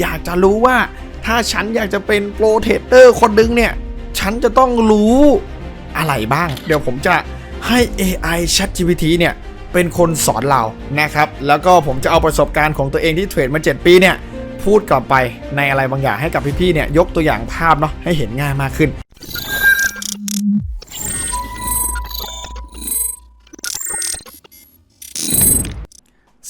อยากจะรู้ว่าถ้าฉันอยากจะเป็นโปรเทสเตอร์คนนึงเนี่ย ฉันจะต้องรู้อะไรบ้าง เดี๋ยวผมจะให้ AI ChatGPT เนี่ยเป็นคนสอนเรานะครับ แล้วก็ผมจะเอาประสบการณ์ของตัวเองที่เทรดมา 7 ปีเนี่ย พูดกลับไปในอะไรบางอย่างให้กับพี่ๆเนี่ยยกตัวอย่างภาพเนาะให้เห็นง่ายมากขึ้น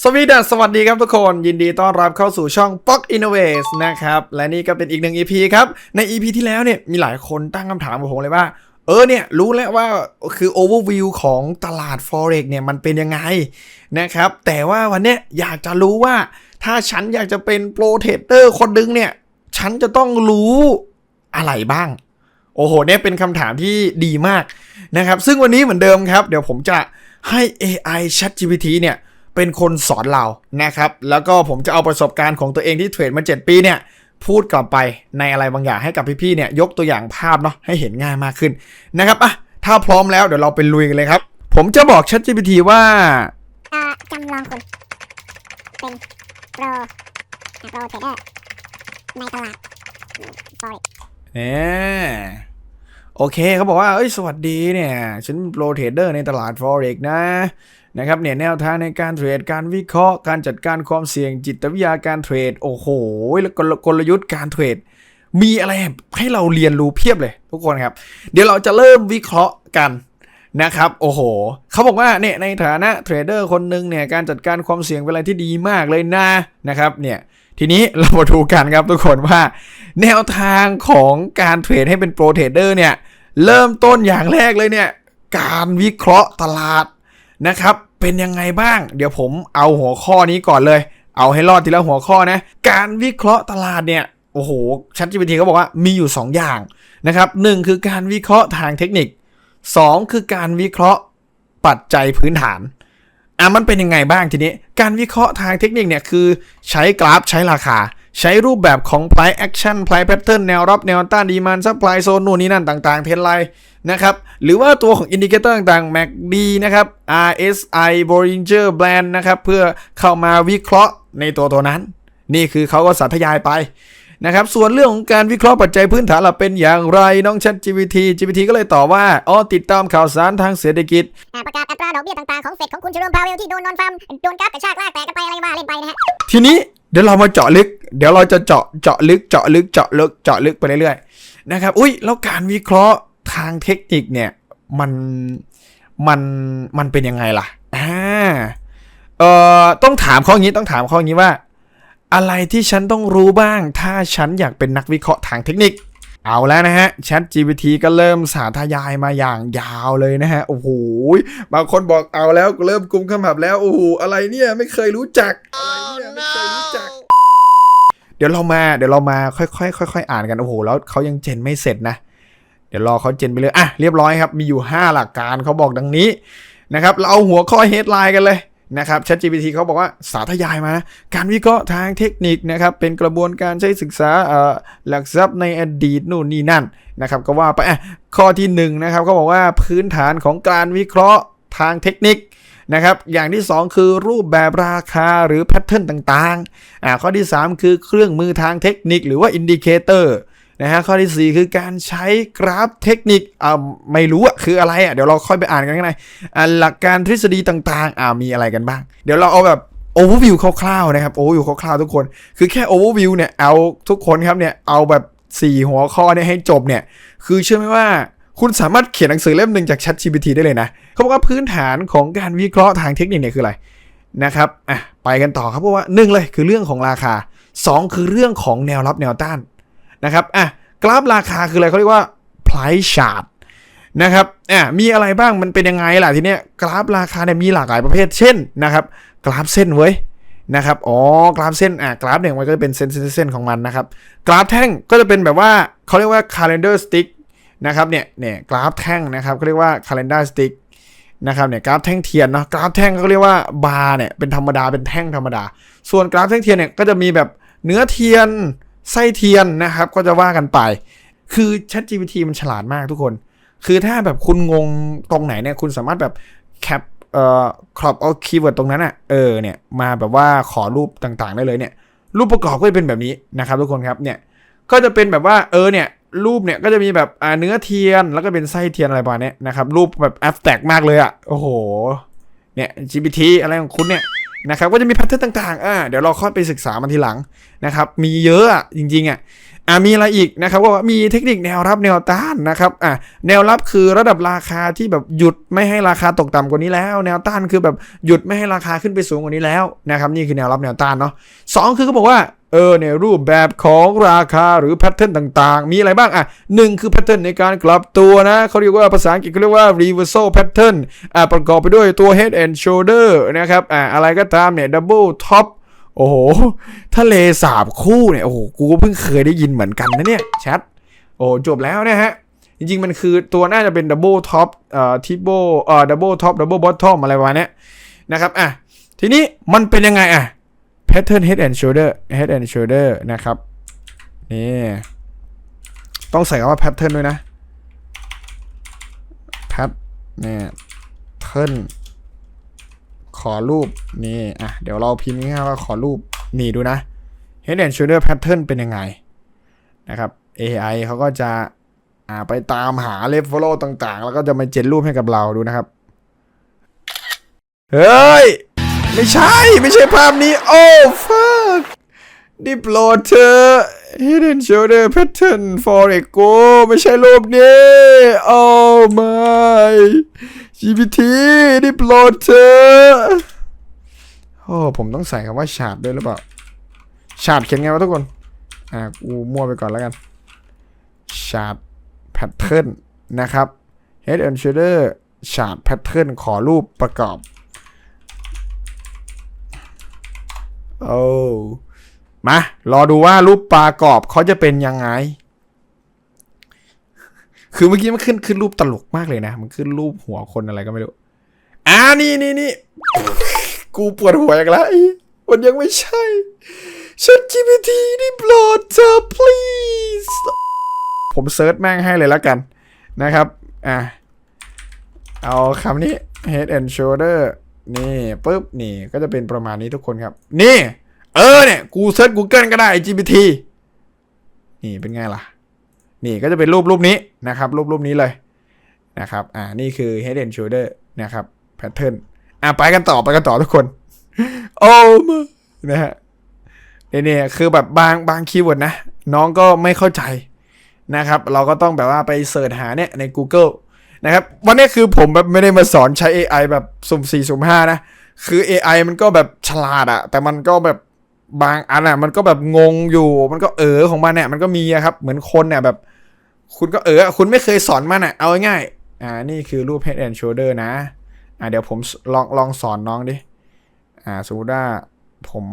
สวีดัสสวัสดีครับทุกคน ยินดีต้อนรับเข้าสู่ช่อง p o c Innovates นะครับ และนี่ก็เป็นอีกหนึ่ง EP ครับ ใน EP ที่แล้วเนี่ย มีหลายคนตั้งคำถามกับผมเลยว่า เออเนี่ย รู้แล้วว่าคือ overview ของตลาด Forex เนี่ย มันเป็นยังไงนะครับ แต่ว่าวันเนี้ยอยากจะรู้ว่า ถ้าฉันอยากจะเป็นโปรเทสเตอร์คนหนึงเนี่ย ฉันจะต้องรู้อะไรบ้าง โอ้โหเนี่ยเป็นคำถามที่ดีมากนะครับซึ่งวันนี้เหมือนเดิมครับ เดี๋ยวผมจะให้ AI ChatGPT เนี่ย เป็นคนสอนเรานะครับ แล้วก็ผมจะเอาประสบการณ์ของตัวเองที่เทรดมา 7 ปีเนี่ยพูดกลับไปในอะไรบางอย่างให้กับพี่ๆเนี่ยยกตัวอย่างภาพเนาะให้เห็นง่ายมากขึ้นนะครับอะถ้าพร้อมแล้วเดี๋ยวเราไปลุยกันเลยครับ ผมจะบอก ChatGPT ว่าเอ่อจำลองคุณเป็นโปรโปรเทรดเดอร์ในตลาดฟอเร็กเนี่ย โอเคเขาบอกว่าเอ้ยสวัสดีเนี่ยฉันโปรเทรดเดอร์ในตลาด Forex นะนะครับเนี่ยแนวทางในการเทรดการวิเคราะห์ การจัดการความเสี่ยงจิตวิทยาการเทรด โอ้โห แล้วกลกลยุทธ์การเทรด มีอะไรให้เราเรียนรู้เพียบเลยทุกคนครับ เดี๋ยวเราจะเริ่มวิเคราะห์กันนะครับโอ้โหเขาบอกว่าเนี่ยในฐานะเทรดเดอร์คนหนึ่งเนี่ยการจัดการความเสี่ยงเป็นอะไรที่ดีมากเลยนะนะครับเนี่ย ทีนี้เรามาดูกันครับทุกคนว่า แนวทางของการเทรดให้เป็นโปรเทรดเดอร์เนี่ย เริ่มต้นอย่างแรกเลยเนี่ย การวิเคราะห์ตลาดนะครับ เป็นยังไงบ้าง เดี๋ยวผมเอาหัวข้อนี้ก่อนเลย เอาให้รอดทีละหัวข้อนะ การวิเคราะห์ตลาดเนี่ยโอ้โหชัดจีพีทีเขาบอกว่ามีอยู่ 2 อย่างนะครับหนึ่งคือการวิเคราะห์ทางเทคนิค 2 คือการวิเคราะห์ปัจจัยพื้นฐาน อะมันเป็นยังไงบ้างทีนี้ การวิเคราะห์ทางเทคนิคเนี่ยคือใช้กราฟใช้ราคา ใช้รูปแบบของ price action price pattern แนวรับแนวต้าน demand supply zone นู่นนี่นั่นต่างๆ เทรนไลน์นะครับหรือว่าตัวของอินดิเคเตอร์ต่างๆ MACD นะครับ RSI Bollinger Band นะครับเพื่อเข้ามาวิเคราะห์ในตัวตัวนั้น นี่คือเขาก็สาธยายไป นะครับส่วนเรื่องของการวิเคราะห์ปัจจัยพื้นฐานเราเป็นอย่างไรน้อง Chat GPT GPT ก็เลยตอบว่าอ๋อติดตามข่าวสารทางเศรษฐกิจ อ่าประกาศอัตราดอกเบี้ยต่างๆของเฟดของคุณเชอร์มพาวเวลที่โดนนอนฟาร์มโดนกราฟกระชากลากแตกกันไปอะไรมาเล่นไปนะฮะ ทีนี้เดี๋ยวเรามาเจาะลึก เดี๋ยวเราจะเจาะเจาะลึกเจาะลึกเจาะลึกเจาะลึกไปเรื่อยๆนะครับอุ้ยแล้วการวิเคราะห์ทางเทคนิคเนี่ยมันมันมันเป็นยังไงล่ะอ่าเอ่อต้องถามเขาอย่างนี้ต้องถามเขาอย่างนี้ว่า อะไรที่ฉันต้องรู้บ้าง ถ้าฉันอยากเป็นนักวิเคราะห์ทางเทคนิค เอาแล้วนะฮะ Chat GPT ก็เริ่มสาธยายมาอย่างยาวเลยนะฮะ โอ้โห บางคนบอกเอาแล้วเริ่มกุมขมับแล้ว โอ้โห อะไรเนี่ยไม่เคยรู้จัก อะไรเนี่ยไม่เคยรู้จัก เดี๋ยวเรามา เดี๋ยวเรามาค่อยๆค่อยๆอ่านกัน โอ้โห แล้วเขายังเจนไม่เสร็จนะ เดี๋ยวรอเขาเจนไปเลย อะ เรียบร้อยครับ มีอยู่ 5 หลักการเขาบอกดังนี้นะครับ เราเอาหัวข้อ headline กันเลย นะครับ ChatGPT เขาบอกว่าสาธยายมานะการวิเคราะห์ทางเทคนิคนะครับ เป็นกระบวนการใช้ศึกษาเอ่อหลักทรัพย์ในอดีตนู่นนี่นั่นนะครับ ก็ว่าไปอะข้อที่1นงนะครับเขาบอกว่าพื้นฐานของการวิเคราะห์ทางเทคนิคนะครับ อย่างที่ 2 คือรูปแบบราคาหรือแพทเทิร์นต่างๆ อ่าข้อที่ 3 คือเครื่องมือทางเทคนิคหรือว่าอินดิเคเตอร์ นะฮะข้อที่ 4 คือการใช้กราฟเทคนิคอ่าไม่รู้อะคืออะไรอะเดี๋ยวเราค่อยไปอ่านกันข้างในอ่าหลักการทฤษฎีต่างๆอ่ามีอะไรกันบ้าง เดี๋ยวเราเอาแบบ overview คร่าวๆนะครับ overview คร่าวๆทุกคน คือแค่ overview เนี่ยเอาทุกคนครับเนี่ยเอาแบบ 4 หัวข้อเนี่ยให้จบเนี่ยคือเชื่อไหมว่าคุณสามารถเขียนหนังสือเล่มหนึ่งจาก ChatGPT ได้เลยนะเขาบอกว่าพื้นฐานของการวิเคราะห์ทางเทคนิคเนี่ยคืออะไรนะครับอะไปกันต่อครับเพราะว่าหนึ่งเลยคือเรื่องของราคาสองคือเรื่องของแนวรับแนวต้าน นะครับอะกราฟราคาคืออะไรเขาเรียกว่า price chart นะครับอะมีอะไรบ้างมันเป็นยังไงล่ะทีเนี้ยกราฟราคาเนี่ยมีหลากหลายประเภทเช่นนะครับกราฟเส้นเว้ยนะครับอ๋อกราฟเส้นอะกราฟเนี่ยมันก็จะเป็นเส้นเส้นของมันนะครับกราฟแท่งก็จะเป็นแบบว่าเขาเรียกว่า calendar stick นะครับเนี่ยเนี่ยกราฟแท่งนะครับเขาเรียกว่า calendar stick นะครับเนี่ยกราฟแท่งเทียนเนาะกราฟแท่งก็เรียกว่าบาร์เนี่ยเป็นธรรมดาเป็นแท่งธรรมดา ส่วนกราฟแท่งเทียนเนี่ยก็จะมีแบบเนื้อเทียน ไส้เทียนนะครับ ก็จะว่ากันไป คือ ChatGPT มันฉลาดมากทุกคน คือถ้าแบบคุณงงตรงไหนเนี่ย คุณสามารถแบบแคปเอ่อครอบเอาคีย์เวิร์ดตรงนั้นอะ่ะเออเนี่ยมาแบบว่าขอรูปต่างๆได้เลยเนี่ย รูปประกอบก็จะเป็นแบบนี้นะครับทุกคนครับเนี่ยก็จะเป็นแบบว่าเออเนี่ยรูปเนี่ยก็จะมีแบบอ่าเนื้อเทียนแล้วก็เป็นไส้เทียนอะไรประมาณนี้นะครับ รูปแบบแอฟแตกมากเลยอะ่ะโอ้โหเนี่ย GPT อะไรของคุณเนี่ยนะครับก็จะมีแพทเทิร์นต่างๆอ่าเดี๋ยวเราค่อยไปศึกษามันทีหลัง นะครับมีเยอะอะจริงๆอะอ่ามีอะไรอีกนะครับว่ามีเทคนิคแนวรับแนวต้านนะครับอ่าแนวรับคือระดับราคาที่แบบหยุดไม่ให้ราคาตกต่ำกว่านี้แล้ว แนวต้านคือแบบหยุดไม่ให้ราคาขึ้นไปสูงกว่านี้แล้วนะครับนี่คือแนวรับแนวต้านเนาะสองคือเขาบอกว่าเออในรูปแบบของราคาหรือแพทเทิร์นต่างๆ มีอะไรบ้างอะหนึ่งคือแพทเทิร์นในการกลับตัวนะเขาเรียกว่าภาษาอังกฤษเขาเรียกว่า reversal pattern อ่าประกอบไปด้วยตัว head and shoulder นะครับอ่าอะไรก็ตามเนี่ย double top โอ้โหทะเลสาบคู่เนี่ยโอ้โหกูก็เพิ่งเคยได้ยินเหมือนกันนะเนี่ยแชทโอ้จบแล้วนะฮะ จริงๆ มันคือตัวน่าจะเป็นดับเบิลท็อปเอ่อทิโบเอ่อดับเบิลท็อปดับเบิลบอททอมอะไรประมาณเนี้ยนะครับอะทีนี้มันเป็นยังไงอะ pattern head and shoulder head and shoulder นะครับนี่ต้องใส่คำว่า pattern ด้วยนะ pat เนี่ย turn ขอรูปนี่อะเดี๋ยวเราพิมพ์ง่ายๆว่าขอรูปนี่ดูนะ Head and Shoulder Pattern เป็นยังไงนะครับ AI เขาก็จะอ่าไปตามหา Left Follow ต่างๆ แล้วก็จะมาเจนรูปให้กับเราดูนะครับ เฮ้ย ไม่ใช่ไม่ใช่ภาพนี้ โอ้ fuck ดิโปรดเธอ Head and Shoulder Pattern for a go ไม่ใช่รูปนี้ โอ้ my GPT ได้โปรดเธอโอ้ผมต้องใส่คำว่าชาดด้วยหรือเปล่าชาดเขียนไงวะทุกคน อ่ากูมั่วไปก่อนแล้วกันชาดแพทเทิร์นนะครับ Head and Shoulder ชาดแพทเทิร์นขอรูปประกอบ โอ้ มา รอดูว่ารูปปลากอบเขาจะเป็นยังไง คือเมื่อกี้มันขึ้นขึ้นรูปตลกมากเลยนะ มันขึ้นรูปหัวคนอะไรก็ไม่รู้ อ่านี่นี่นี่กูปวดหัวอีกแล้วมันยังไม่ใช่ฉัน GPT นี่โปรดเธอ please ผมเซิร์ชแม่งให้เลยแล้วกันนะครับ อะ เอาคำนี้ head and shoulder นี่ปุ๊บ นี่ก็จะเป็นประมาณนี้ทุกคนครับ นี่ เออเนี่ย กูเซิร์ช Google ก็ได้ GPT นี่เป็นไงล่ะ นี่ก็จะเป็นรูปรูปนี้นะครับ รูปรูปนี้เลยนะครับ อ่า นี่คือ head and shoulder นะครับ pattern อะไปกันต่อไปกันต่อทุกคน โอ้มานะฮะเนี่ยคือแบบบางบางคีย์เวิร์ดนะ น้องก็ไม่เข้าใจนะครับ เราก็ต้องแบบว่าไปเสิร์ชหาเนี่ยใน Google นะครับวันนี้คือผมแบบไม่ได้มาสอนใช้ AI แบบสุ่มสี่สุ่มห้านะ คือ AI มันก็แบบฉลาดอะแต่มันก็แบบบางอันอะมันก็แบบงงอยู่ มันก็เออของมันเนี่ยมันก็มีอะครับ เหมือนคนเนี่ยแบบ คุณก็เออ คุณไม่เคยสอนมันอะเอาง่ายๆอ่า นี่คือรูป head and shoulder นะ อ่า เดี๋ยวผมลองลองสอนน้องดิ อ่า สมมติว่าผม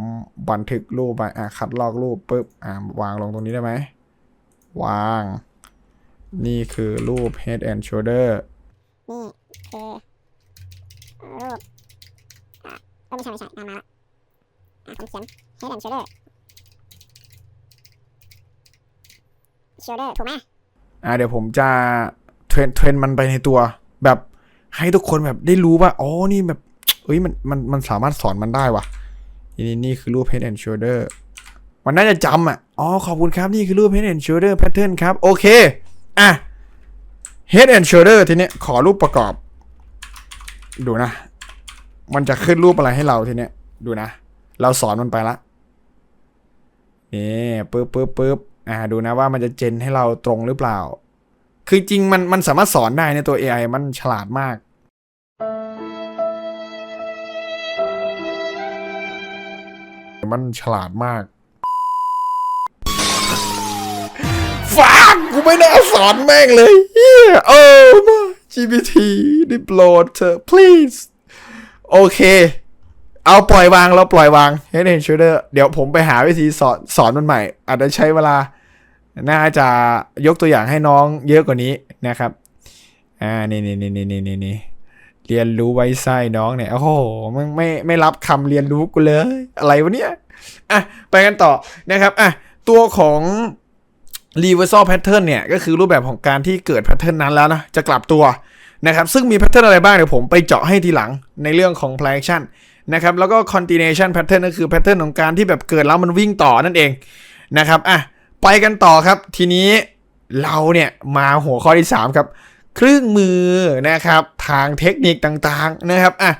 บันทึกรูปไป อ่าคัดลอกรูปปุ๊บ อ่า วางลงตรงนี้ได้ไหม วาง นี่คือรูป head and shoulder นี่คือรูปอะเออไม่ใช่ไม่ใช่นานมาละอะผมเขียน head and shoulder shoulder ถูกไหม อ่าเดี๋ยวผมจะเทรนเทรนมันไปในตัว แบบให้ทุกคนแบบได้รู้ว่าอ๋อนี่แบบเอ้ยมันมันมันสามารถสอนมันได้วะนี่นี่คือรูป head and shoulder มันน่าจะจำอะอ๋อขอบคุณครับนี่คือรูป head and shoulder pattern ครับ โอเค อะ head and shoulder ทีนี้ขอรูปประกอบ ดูนะ มันจะขึ้นรูปอะไรให้เราทีนี้ดูนะ เราสอนมันไปละนี่ปึ๊บปึ๊บปึ๊บ อ่าดูนะว่ามันจะเจนให้เราตรงหรือเปล่า คือจริงมันมันสามารถสอนได้ในตัว AI มันฉลาดมาก มันฉลาดมากฟากกูไม่น่าสอนแม่งเลยเฮียโอ้มา GPT ด้โปรดเธอ please โอเค เอาปล่อยวางเราปล่อยวาง Head and Shoulder เดี๋ยวผมไปหาวิธีสอนสอนมันใหม่ อาจจะใช้เวลา น่าจะยกตัวอย่างให้น้องเยอะกว่านี้นะครับ อ่านี่นี่นี่นี่นี่นี่นี่เรียนรู้ไว้ไส้น้องเนี่ย โอ้โหมันไม่ไม่รับคำเรียนรู้กูเลย อะไรวะเนี่ย อะ ไปกันต่อนะครับ อะ ตัวของ reversal pattern เนี่ย ก็คือรูปแบบของการที่เกิด pattern นั้นแล้วนะ จะกลับตัวนะครับ ซึ่งมี pattern อะไรบ้างเดี๋ยวผมไปเจาะให้ทีหลังในเรื่องของ play action นะครับแล้วก็ continuation pattern ก็คือ pattern ของการที่แบบเกิดแล้วมันวิ่งต่อนั่นเองนะครับอะไปกันต่อครับทีนี้เราเนี่ยมาหัวข้อที่ 3 ครับ เครื่องมือนะครับทางเทคนิคต่างๆนะครับอะ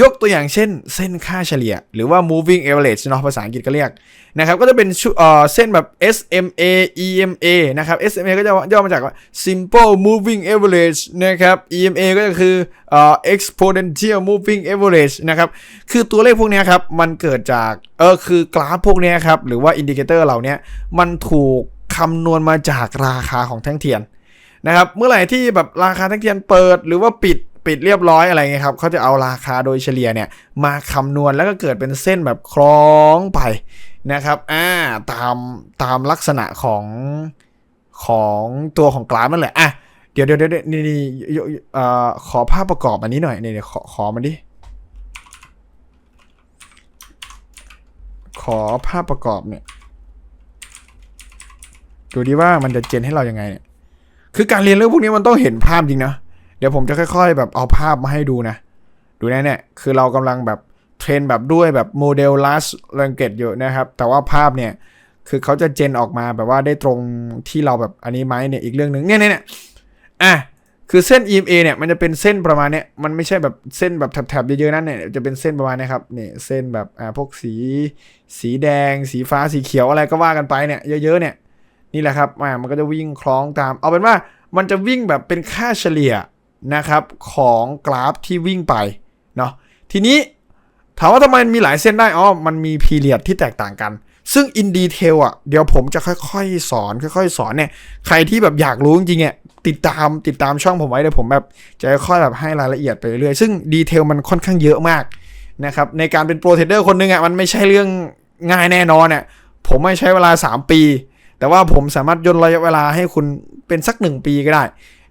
ยกตัวอย่างเช่นเส้นค่าเฉลี่ย หรือว่า moving average เนาะภาษาอังกฤษก็เรียกนะครับก็จะเป็นชุเอ่อเส้นแบบ SMA EMA นะครับ SMA ก็จะย่อมาจาก simple moving average นะครับ EMA ก็คือเอ่อ exponential moving average นะครับคือตัวเลขพวกนี้ครับ มันเกิดจากเออคือกราฟพวกนี้ครับ หรือว่าอินดิเคเตอร์เหล่านี้มันถูกคำนวณมาจากราคาของแท่งเทียนนะครับเมื่อไหร่ที่แบบราคาแท่งเทียนเปิดหรือว่าปิด ปิดเรียบร้อยอะไรเงี้ยครับเขาจะเอาราคาโดยเฉลี่ยเนี่ยมาคำนวณแล้วก็เกิดเป็นเส้นแบบคล้องไปนะครับอ่าตามตามลักษณะของของตัวของกราฟนั่นแหละอะเดี๋ยวเดี๋ยวเดี๋ยวนี่นี่ยกเอ่อขอภาพประกอบอันนี้หน่อยนี่นี่ขอขอมันดิขอภาพประกอบเนี่ยดูดิว่ามันจะเจนให้เรายังไงเนี่ยคือการเรียนเรื่องพวกนี้มันต้องเห็นภาพจริงนะเดี๋ยวผมจะค่อย ๆ แบบเอาภาพมาให้ดูนะ ดูนะเนี่ย คือเรากำลังแบบเทรนแบบด้วยแบบโมเดล large language อยู่นะครับ แต่ว่าภาพเนี่ย คือเขาจะเจนออกมาแบบว่าได้ตรงที่เราแบบอันนี้ไหมเนี่ยอีกเรื่องหนึ่งเนี่ยเนี่ยเนี่ยอะคือเส้น EMA เนี่ยมันจะเป็นเส้นประมาณเนี้ยมันไม่ใช่แบบเส้นแบบแถบๆเยอะๆนั่นเนี่ยจะเป็นเส้นประมาณนี้ครับเนี่ยเส้นแบบอ่าพวกสี สีแดง สีฟ้าสีเขียวอะไรก็ว่ากันไปเนี่ยเยอะๆเนี่ยนี่แหละครับอ่ามันก็จะวิ่งคล้องตาม เอาเป็นว่ามันจะวิ่งแบบเป็นค่าเฉลี่ย นะครับของกราฟที่วิ่งไปเนาะทีนี้ถามว่าทำไมมีหลายเส้นได้อ๋อมันมีพีเรียดที่แตกต่างกัน ซึ่ง in detail อะเดี๋ยวผมจะค่อยๆ สอน ค่อย ๆ สอนเนี่ยใครที่แบบอยากรู้จริงๆเนี่ยติดตามติดตามช่องผมไว้เดี๋ยวผมแบบจะค่อยๆแบบให้รายละเอียดไปเรื่อยๆซึ่งดีเทลมันค่อนข้างเยอะมากนะครับในการเป็นโปรเทรดเดอร์คนหนึงอะมันไม่ใช่เรื่องง่ายแน่นอนเนี่ยผมไม่ใช้เวลา 3 ปี แต่ว่าผมสามารถย่นระยะเวลาให้คุณเป็นสัก 1 ปีก็ได้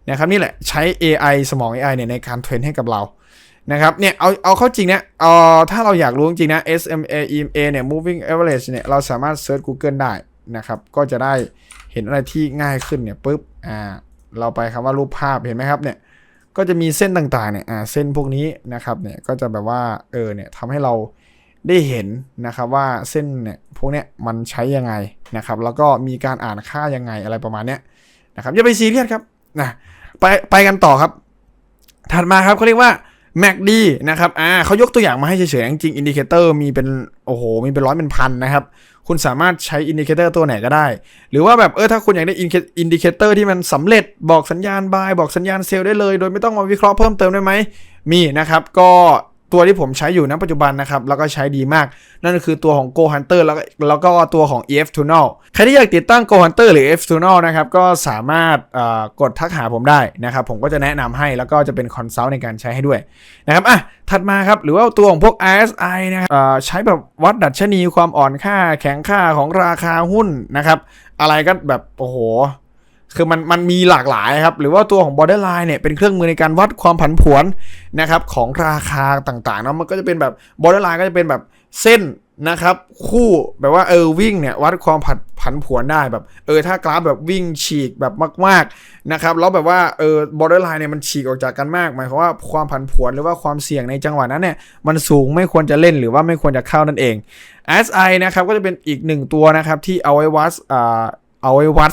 นะครับนี่แหละใช้ AI สมอง AI เนี่ยในการเทรนให้กับเรานะครับเนี่ยเอาเอาเข้าจริงเนะเอ่อถ้าเราอยากรู้จริงนะ SMA EMA เนี่ย moving average เนี่ยเราสามารถเซิร์ช Google ได้นะครับก็จะได้เห็นอะไรที่ง่ายขึ้นเนี่ยปุ๊บอ่าเราไปคำว่ารูปภาพเห็นไหมครับเนี่ยก็จะมีเส้นต่างๆเนี่ยอ่าเส้นพวกนี้นะครับเนี่ยก็จะแบบว่าเออเนี่ยทำให้เราได้เห็นนะครับว่าเส้นเนี่ยพวกเนี้ยมันใช้ยังไงนะครับแล้วก็มีการอ่านค่ายังไงอะไรประมาณเนี้ยนะครับอย่าไปซีเรียสครับนะ ไปไปกันต่อครับ ถัดมาครับเขาเรียกว่า MACD นะครับ อ่าเขายกตัวอย่างมาให้เฉยๆ จริงอินดิเคเตอร์มีเป็น โอ้โห มีเป็นร้อยเป็นพันนะครับ คุณสามารถใช้อินดิเคเตอร์ตัวไหนก็ได้ หรือว่าแบบ เออ ถ้าคุณอยากได้อินดิเคเตอร์ที่มันสำเร็จ บอกสัญญาณบาย บอกสัญญาณเซลล์ได้เลย โดยไม่ต้องมาวิเคราะห์เพิ่มเติมได้ไหม มีนะครับ ก็ ตัวที่ผมใช้อยู่ณปัจจุบันนะครับ แล้วก็ใช้ดีมาก นั่นก็คือตัวของ Go Hunter แล้วก็แล้วก็ตัวของ EF Tunnel ใครที่อยากติดตั้ง Go Hunter หรือ EF Tunnel นะครับ ก็สามารถกดทักหาผมได้นะครับ ผมก็จะแนะนำให้แล้วก็จะเป็นคอนซัลท์ในการใช้ให้ด้วยนะครับอะถัดมาครับ หรือว่าตัวของพวก RSI นะครับใช้แบบวัดดัชนีความอ่อนค่า แข็งค่าของราคาหุ้นนะครับ อะไรก็แบบโอ้โห คือมันมันมีหลากหลายครับ หรือว่าตัวของ borderline เนี่ยเป็นเครื่องมือในการวัดความผันผวนนะครับของราคาต่างๆเนอะมันก็จะเป็นแบบ borderline ก็จะเป็นแบบเส้นนะครับคู่แบบว่าเออวิ่งเนี่ยวัดความผันผันผวนได้แบบเออถ้ากราฟแบบวิ่งฉีกแบบมากๆนะครับแล้วแบบว่าเออ borderline เนี่ยมันฉีกออกจากกันมาก หมายความว่าความผันผวนหรือว่าความเสี่ยงในจังหวะนั้นเนี่ยมันสูงไม่ควรจะเล่นหรือว่าไม่ควรจะเข้านั่นเอง SI นะครับก็จะเป็นอีกหนึ่งตัวนะครับที่เอาไว้วัดอ่า เอาไว้วัด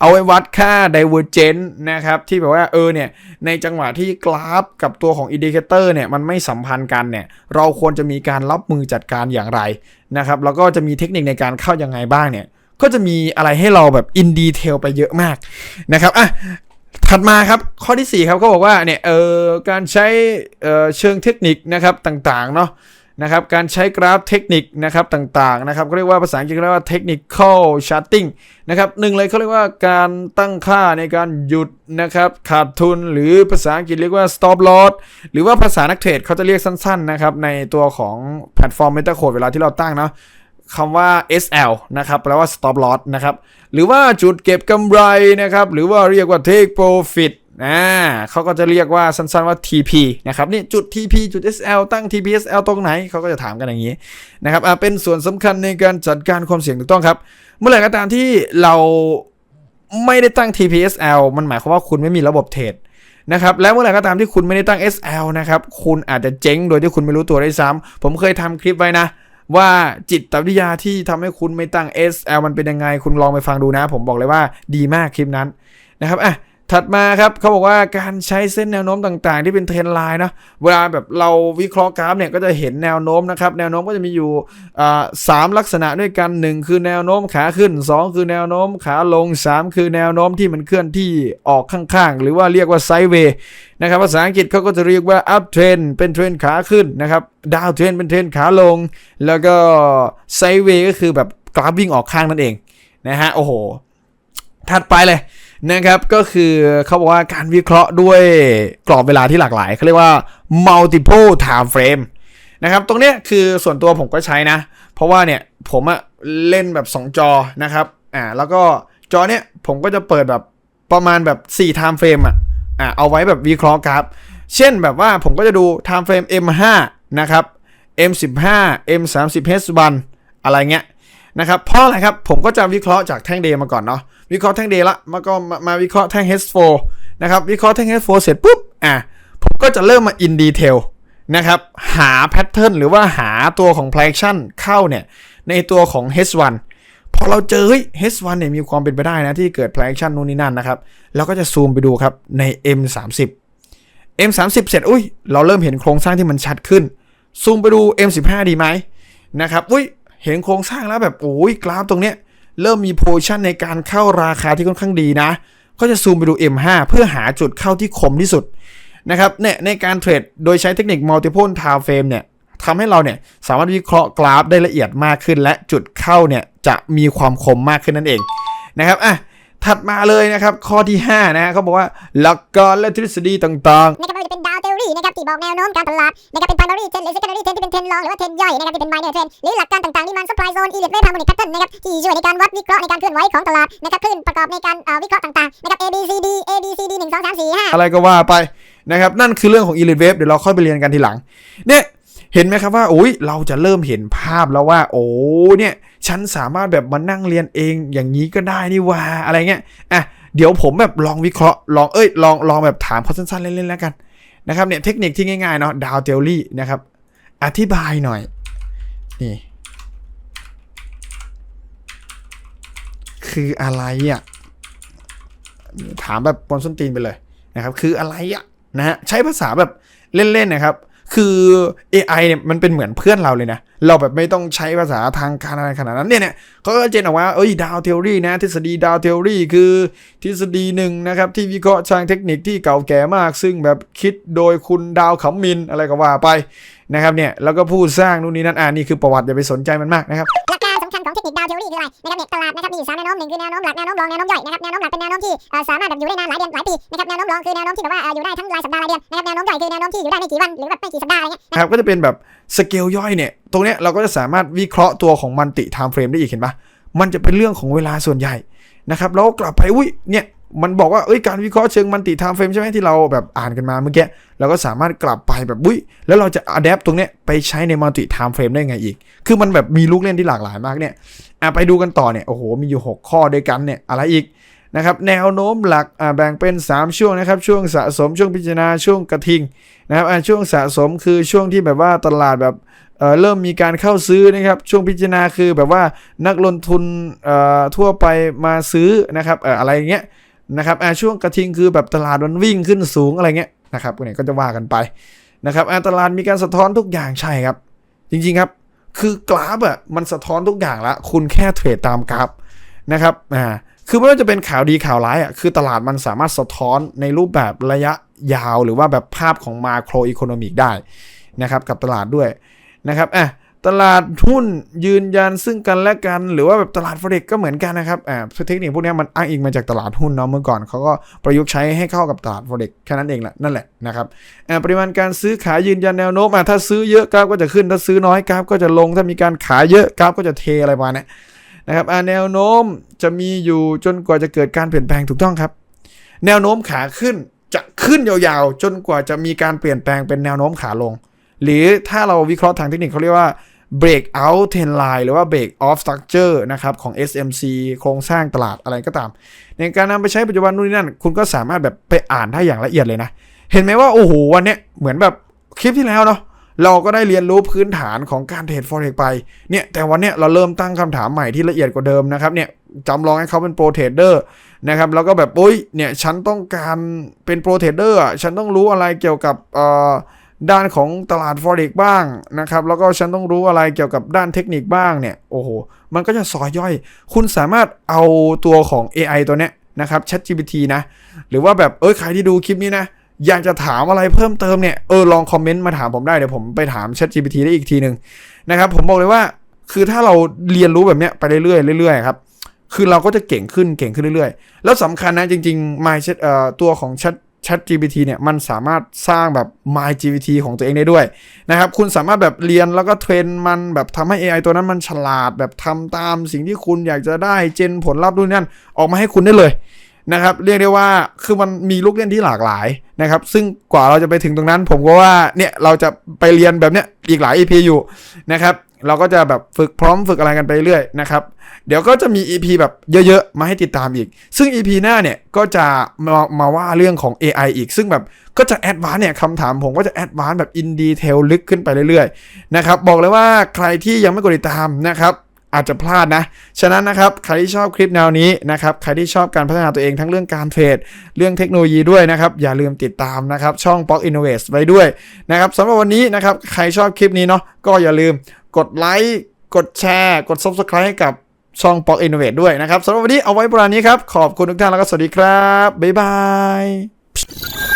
เอาไว้วัดค่า divergence นะครับ ที่แบบว่าเออเนี่ย ในจังหวะที่กราฟกับตัวของอินดิเคเตอร์เนี่ยมันไม่สัมพันธ์กันเนี่ย เราควรจะมีการรับมือจัดการอย่างไรนะครับ แล้วก็จะมีเทคนิคในการเข้ายังไงบ้างเนี่ย ก็จะมีอะไรให้เราแบบอินดีเทลไปเยอะมากนะครับอะถัดมาครับข้อที่ 4 ครับก็บอกว่าเนี่ยเออการใช้เออเชิงเทคนิคนะครับต่างๆเนาะ นะครับการใช้กราฟเทคนิคนะครับต่างๆนะครับเขาเรียกว่าภาษาอังกฤษเรียกว่า technical charting นะครับหนึ่งเลยเขาเรียกว่าการตั้งค่าในการหยุดนะครับขาดทุนหรือภาษาอังกฤษเรียกว่า stop loss หรือว่าภาษานักเทรดเขาจะเรียกสั้นๆนะครับในตัวของแพลตฟอร์ม MetaCode เวลาที่เราตั้งเนาะคำว่า SL นะครับแปลว่า stop loss นะครับหรือว่าจุดเก็บกำไรนะครับหรือว่าเรียกว่า take profit อ่าเขาก็จะเรียกว่าสั้นๆว่า TP นะครับนี่จุด TP จุด SL ตั้ง TPSL ตรงไหนเขาก็จะถามกันอย่างนี้นะครับอ่าเป็นส่วนสำคัญในการจัดการความเสี่ยงถูกต้องครับ เมื่อไหร่ก็ตามที่เราไม่ได้ตั้ง TPSL มันหมายความว่าคุณไม่มีระบบเทรดนะครับแล้วเมื่อไหร่ก็ตามที่คุณไม่ได้ตั้ง SL นะครับคุณอาจจะเจ๊งโดยที่คุณไม่รู้ตัวได้วยซ้ำผมเคยทำคลิปไว้นะว่าจิตวิทยาที่ทำให้คุณไม่ตั้ง SL มันเป็นยังไง คุณลองไปฟังดูนะ ผมบอกเลยว่าดีมากคลิปนั้นนะครับอะ ถัดมาครับเขาบอกว่าการใช้เส้นแนวโน้มต่างๆ ที่เป็นเทรนไลน์นะเวลาแบบเราวิเคราะห์กราฟเนี่ยก็จะเห็นแนวโน้มนะครับแนวโน้มก็จะมีอยู่สามลักษณะด้วยกัน 1 คือแนวโน้มขาขึ้น 2 คือแนวโน้มขาลง 3 คือแนวโน้มที่มันเคลื่อนที่ออกข้างๆ หรือว่าเรียกว่าไซด์เวย์นะครับภาษาอังกฤษเขาก็จะเรียกว่า up trend เป็นเทรนขาขึ้นนะครับ down trend เป็นเทรนขาลง แล้วก็ไซด์เวย์ก็คือแบบกราฟวิ่งออกข้างนั่นเองนะฮะโอ้โหถัดไปเลย นะครับก็คือเขาบอกว่าการวิเคราะห์ด้วยกรอบเวลาที่หลากหลายเขาเรียกว่า multiple time frame นะครับตรงเนี้ยคือส่วนตัวผมก็ใช้นะ เพราะว่าเนี่ยผมอะเล่นแบบ 2 จอนะครับอ่าแล้วก็จอเนี้ยผมก็จะเปิดแบบประมาณแบบ 4 time frame อะอ่าเอาไว้แบบวิเคราะห์กราฟเช่นแบบว่าผมก็จะดู time frame M5 นะครับ M15 M30 H1 อะไรเงี้ย นะครับเพราะอะไรครับผมก็จะวิเคราะห์จากแท่งเดย์มาก่อนเนาะวิเคราะห์แท่งเดย์ละมาก็มามาวิเคราะห์แท่ง H4 นะครับวิเคราะห์แท่ง H4 เสร็จปุ๊บอะผมก็จะเริ่มมา in detail นะครับหาแพทเทิร์นหรือว่าหาตัวของ p l a c t i o n เข้าเนี่ยในตัวของ H1 พอเราเจอเฮ้ย H1 เนี่ยมีความเป็นไปได้นะที่เกิด p l a c t i o n นู่นนี่นั่นนะครับเราก็จะซูมไปดูครับใน M30 M30 เสร็จอุ้ยเราเริ่มเห็นโครงสร้างที่มันชัดขึ้นซูมไปดู M15 ดีไหมนะครับอุ้ย เห็นโครงสร้างแล้วแบบโอ้ยกราฟตรงเนี้ยเริ่มมีโพชั่นในการเข้าราคาที่ค่อนข้างดีนะ ก็จะซูมไปดู M5 เพื่อหาจุดเข้าที่คมที่สุดนะครับเนี่ยในการเทรดโดยใช้เทคนิค multiple time frame เนี่ยทำให้เราเนี่ยสามารถวิเคราะห์กราฟได้ละเอียดมากขึ้น และจุดเข้าเนี่ยจะมีความคมมากขึ้นนั่นเองนะครับอะถัดมาเลยนะครับข้อที่ 5 นะฮะเขาบอกว่าหลักการและทฤษฎีต่างน นดาวเทอรี่นะครับที่บอกแนวโน้มการตลาดนะครับเป็น primary trend หรือ secondary trend ที่เป็นเทรนด์รองหรือว่าเทรนด์ย่อยนะครับที่เป็น minor trend หรือหลักการต่างๆที่มัน supply zone elliott wave harmonic pattern นะครับที่ช่วยในการวัดวิเคราะห์ในการเคลื่อนไหวของตลาดนะครับคลื่นประกอบในการวิเคราะห์ต่างๆนะครับ A B C D A B C D 1 2 3 4 5อะไรก็ว่าไปนะครับนั่นคือเรื่องของ elite wave เดี๋ยวเราค่อยไปเรียนกันทีหลังเนี่ยเห็นไหมครับว่าโอ้ยเราจะเริ่มเห็นภาพแล้วว่า โอ้เนี่ยฉันสามารถแบบมานั่งเรียนเองอย่างนี้ก็ได้นี่ว่าอะไรเงี้ยอะเดี๋ยวผมแบบลองวิเคราะห์ลองเอ้ยลองลองแบบถามเขาสั้นๆเล่นๆแล้วกัน นะครับเนี่ยเทคนิคที่ง่ายๆเนาะดาวเทอรี่นะครับ อธิบายหน่อย นี่ คืออะไรอะถามแบบปนส้นตีนไปเลยนะครับ คืออะไรอะนะฮะใช้ภาษาแบบเล่นๆนะครับ คือ AI เนี่ยมันเป็นเหมือนเพื่อนเราเลยนะ เราแบบไม่ต้องใช้ภาษาทางการอะไรขนาดนั้นเนี่ยเนี่ยเขาก็เจนออกว่าเอ้ยดาวเทอรี่นะ ทฤษฎีดาวเทอรี่คือทฤษฎีหนึ่งนะครับ ที่วิเคราะห์ทางเทคนิคที่เก่าแก่มาก ซึ่งแบบคิดโดยคุณดาวขำมินอะไรก็ว่าไปนะครับเนี่ยแล้วก็ผู้สร้างนู่นนี่นั่นอ่านี่คือประวัติอย่าไปสนใจมันมากนะครับ สำคัญของเทคนิคดาวเทอรี่คืออะไรนะครับเนี่ยตลาดนะครับมีอยู่สามแนวโน้มหนึ่งคือแนวโน้มหลักแนวโน้มรองแนวโน้มย่อยนะครับแนวโน้มหลักเป็นแนวโน้มที่เอ่อสามารถแบบอยู่ได้นานหลายเดือนหลายปีนะครับแนวโน้มรองคือแนวโน้มที่แบบว่าอยู่ได้ทั้งรายสัปดาห์รายเดือนนะครับแนวโน้มย่อยคือแนวโน้มที่อยู่ได้ไม่กี่วันหรือแบบไม่กี่สัปดาห์อะไรเงี้ยนะครับก็จะเป็นแบบสเกลย่อยเนี่ยตรงเนี้ยเราก็จะสามารถวิเคราะห์ตัวของมันติไทม์เฟรมได้อีกเห็นปะมันจะเป็นเรื่องของเวลาส่วนใหญ่นะครับแล้วกลับไปอุ้ยเนี่ย มันบอกว่าเอ้ยการวิเคราะห์เชิงมันติไทม์เฟรมใช่ไหมที่เราแบบอ่านกันมาเมื่อกี้เราก็สามารถกลับไปแบบอุ้ยแล้วเราจะอัดแอปตรงเนี้ยไปใช้ในมัลติไทม์เฟรมได้ไงอีก คือมันแบบมีลูกเล่นที่หลากหลายมากเนี่ยอะไปดูกันต่อเนี่ยโอ้โหมีอยู่ 6 ข้อด้วยกันเนี่ยอะไรอีกนะครับแนวโน้มหลักอ่าแบ่งเป็น 3 ช่วงนะครับช่วงสะสมช่วงพิจารณาช่วงกระทิงนะครับช่วงสะสมคือช่วงที่แบบว่าตลาดแบบเเริ่มมีการเข้าซื้อนะครับช่วงพิจารณาคือแบบว่านักลงทุนทั่วไปมาซื้อนะครับเอ่ออะไรอย่างเงี้ย นะครับอ่าช่วงกระทิงคือแบบตลาดมันวิ่งขึ้นสูงอะไรเงี้ยนะครับเนี่ยก็จะว่ากันไปนะครับอ่าตลาดมีการสะท้อนทุกอย่างใช่ครับ จริงๆครับ คือกราฟอะมันสะท้อนทุกอย่างละ คุณแค่เทรดตามกราฟนะครับอ่าคือไม่ว่าจะเป็นข่าวดีข่าวร้ายอะคือตลาดมันสามารถสะท้อนในรูปแบบระยะยาวหรือว่าแบบภาพของมาโครอีโคโนมิกได้นะครับกับตลาดด้วยนะครับอะ ตลาดหุ้นยืนยันซึ่งกันและกัน หรือว่าแบบตลาดฟเร็กก็เหมือนกันนะครับอ่าเทคนิคพวกนี้มันอ้างอิงมาจากตลาดหุ้นเนาะเมื่อก่อนเขาก็ประยุกต์ใช้ให้เข้ากับตลาดฟเร็กแค่นั้นเองแหละนั่นแหละนะครับอ่าปริมาณการซื้อขายยืนยันแนวโน้มอะถ้าซื้อเยอะกราฟก็จะขึ้นถ้าซื้อน้อยกราฟก็จะลงถ้ามีการขายเยอะกราฟก็จะเทอะไรประมาณเนี้ยนะครับอ่าแนวโน้มจะมีอยู่จนกว่าจะเกิดการเปลี่ยนแปลงถูกต้องครับ แนวโน้มขาขึ้นจะขึ้นยาวๆ จนกว่าจะมีการเปลี่ยนแปลงเป็นแนวโน้มขาลง หรือถ้าเราวิเคราะห์ทางเทคนิคเขาเรียกว่า breakout trend line หรือว่า break off structure นะครับของ SMC โครงสร้างตลาดอะไรก็ตาม ในการนำไปใช้ปัจจุบันนู่นนี่นั่น คุณก็สามารถแบบไปอ่านได้อย่างละเอียดเลยนะ เห็นไหมว่า โอ้โห วันเนี้ยเหมือนแบบคลิปที่แล้วเนาะเราก็ได้เรียนรู้พื้นฐานของการเทรด forex ไป เนี่ย แต่วันเนี้ยเราเริ่มตั้งคำถามใหม่ที่ละเอียดกว่าเดิมนะครับ เนี่ยจำลองให้เขาเป็นโปรเทรดเดอร์นะครับ แล้วก็แบบโอ้ย เนี่ย ฉันต้องการเป็นโปรเทรดเดอร์อะฉันต้องรู้อะไรเกี่ยวกับเอ่อ ด้านของตลาด forex บ้างนะครับ แล้วก็ฉันต้องรู้อะไรเกี่ยวกับด้านเทคนิคบ้างเนี่ย โอ้โห มันก็จะซอยย่อย คุณสามารถเอาตัวของ AI ตัวเนี้ยนะครับ ChatGPT นะ หรือว่าแบบ เอ้ย ใครที่ดูคลิปนี้นะ อยากจะถามอะไรเพิ่มเติมเนี่ย เออ ลองคอมเมนต์มาถามผมได้ เดี๋ยวผมไปถาม ChatGPT ได้อีกทีหนึ่งนะครับ ผมบอกเลยว่า คือถ้าเราเรียนรู้แบบเนี้ยไปเรื่อยๆเรื่อยๆครับ คือเราก็จะเก่งขึ้น เก่งขึ้นเรื่อยๆ แล้วสำคัญนะจริงๆ My เอ่อตัวของ Chat Chat GPT เนี่ยมันสามารถสร้างแบบ My GPT ของตัวเองได้ด้วยนะครับคุณสามารถแบบเรียนแล้วก็เทรนมันแบบทำให้ AI ตัวนั้นมันฉลาดแบบทำตามสิ่งที่คุณอยากจะได้เจนผลลัพธ์ด้วยนั่นออกมาให้คุณได้เลยนะครับเรียกได้ว่าคือมันมีลูกเล่นที่หลากหลายนะครับซึ่งกว่าเราจะไปถึงตรงนั้น ผมก็ว่าเนี่ยเราจะไปเรียนแบบเนี้ยอีกหลาย EP อยู่นะครับ เราก็จะแบบฝึกพร้อมฝึกอะไรกันไปเรื่อยนะครับ เดี๋ยวก็จะมี EP แบบเยอะๆ มาให้ติดตามอีก ซึ่ง EP หน้าเนี่ยก็จะมามาว่าเรื่องของ AI อีก ซึ่งแบบก็จะแอดวานเนี่ยคำถามผมก็จะแอดวานแบบอินดีเทลลึกขึ้นไปเรื่อยๆนะครับบอกเลยว่าใครที่ยังไม่กดติดตามนะครับอาจจะพลาดนะ ฉะนั้นนะครับ ใครที่ชอบคลิปแนวนี้นะครับ ใครที่ชอบการพัฒนาตัวเองทั้งเรื่องการเทรด เรื่องเทคโนโลยีด้วยนะครับ อย่าลืมติดตามนะครับ ช่อง Pock Innovate ไว้ด้วยนะครับสำหรับวันนี้นะครับ ใครชอบคลิปนี้เนาะ ก็อย่าลืม กดไลค์ กดแชร์ กด Subscribe ให้กับช่องปอกอินโนเวทด้วยนะครับสำหรับวันนี้เอาไว้ประมาณนี้ครับ ขอบคุณทุกท่านแล้วก็สวัสดีครับ บ๊ายบาย